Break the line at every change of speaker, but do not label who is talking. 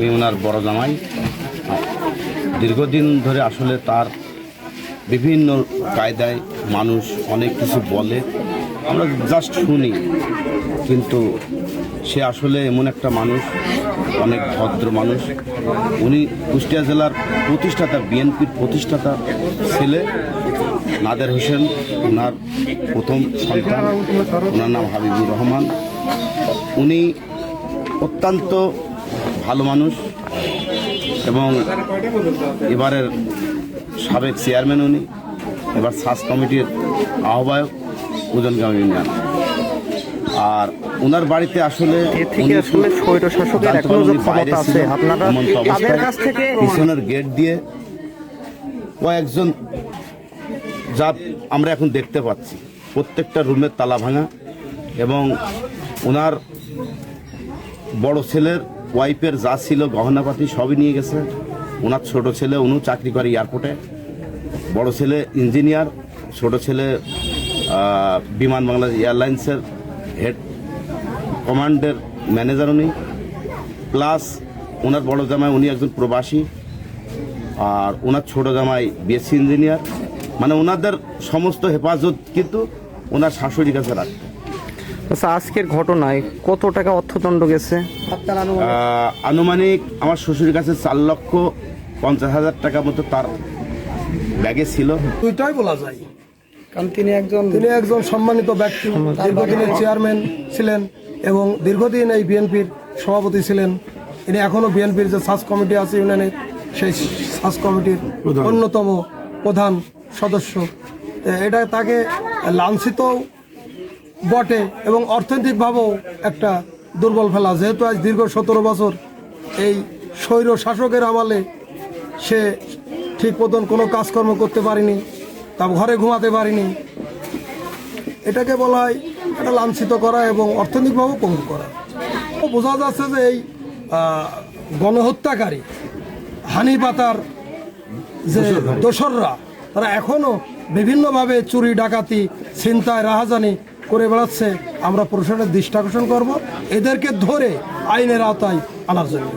আমি ওনার বড় জামাই। দীর্ঘদিন ধরে আসলে তার বিভিন্ন কায়দায় মানুষ অনেক কিছু বলে। আমরা জাস্ট শুনি, কিন্তু সে আসলে এমন একটা মানুষ, অনেক ভদ্র মানুষ। উনি কুষ্টিয়া জেলার প্রতিষ্ঠাতা, বিএনপির প্রতিষ্ঠাতা ছেলে, নাদের হোসেন, ওনার প্রথম সন্তান। ওনার নাম হাবিবুর রহমান। উনি অত্যন্ত ভালো মানুষ এবং এবারের সাবেক চেয়ারম্যান উনি এবার সাস কমিটির আহ্বায়ক ওজনগাঁও ইউনিয়ন আর ওনার বাড়িতে আসলে
আসলে স্বৈর শাসকের এখনও যে
পারেন উনি বাইরে
ক্ষমতা আছে আপনারা তাদের কাছ থেকে
পিছনের গেট দিয়ে কয়েকজন যা আমরা এখন দেখতে পাচ্ছি প্রত্যেকটা রুমের তালা ভাঙা এবং ওনার বড় ছেলের ওয়াইফের যা ছিল, গহনাপাতি সবই নিয়ে গেছে। ওনার ছোট ছেলে উনিও চাকরি করে এয়ারপোর্টে বড় ছেলে ইঞ্জিনিয়ার ছোট ছেলে বিমান বাংলাদেশ এয়ারলাইন্সের হেড কমান্ডের ম্যানেজার উনি। প্লাস ওনার বড় জামাই উনি একজন প্রবাসী। আর ওনার ছোট জামাই বিএসসি ইঞ্জিনিয়ার মানে ওনাদের সমস্ত হেফাজত কিন্তু ওনার শাশুড়ির কাছে রাখে।
আচ্ছা আজকের ঘটনায় কত টাকা অর্থদণ্ড গেছে?
আনুমানিক আমার শ্বশুরের কাছে চার লক্ষ পঞ্চাশ হাজার টাকা মতো তার ব্যাগে ছিল।
দুইটাই বলা যায়।
কারণ তিনি একজন
তিনি একজন সম্মানিত ব্যক্তি দীর্ঘদিনের চেয়ারম্যান ছিলেন এবং দীর্ঘদিন এই বিএনপির সভাপতি ছিলেন। তিনি এখনও বিএনপির যে সাস কমিটি আছে ইউনিয়নের সেই সাস কমিটির অন্যতম প্রধান সদস্য। এটা তাকে লাঞ্ছিত বটে এবং অর্থনৈতিকভাবেও একটা দুর্বল ফেলা। যেহেতু আজ দীর্ঘ সতেরো বছর এই স্বৈর শাসকের আমলে সে ঠিক মতন কোনো কাজকর্ম করতে পারেনি তা ঘরে ঘুমাতে পারিনি। এটাকে বলা হয় এটা লাঞ্ছিত করা এবং অর্থনৈতিকভাবেও পঙ্গু করা। বোঝা যাচ্ছে যে এই গণহত্যাকারী হানি পাতার যে দোসররা। তারা এখনও বিভিন্নভাবে চুরি ডাকাতি ছিনতাই রাহাজানি করে বেড়াচ্ছে আমরা প্রশাসনের দৃষ্টি আকর্ষণ করব। এদেরকে ধরে আইনের আওতায় আনার জন্য।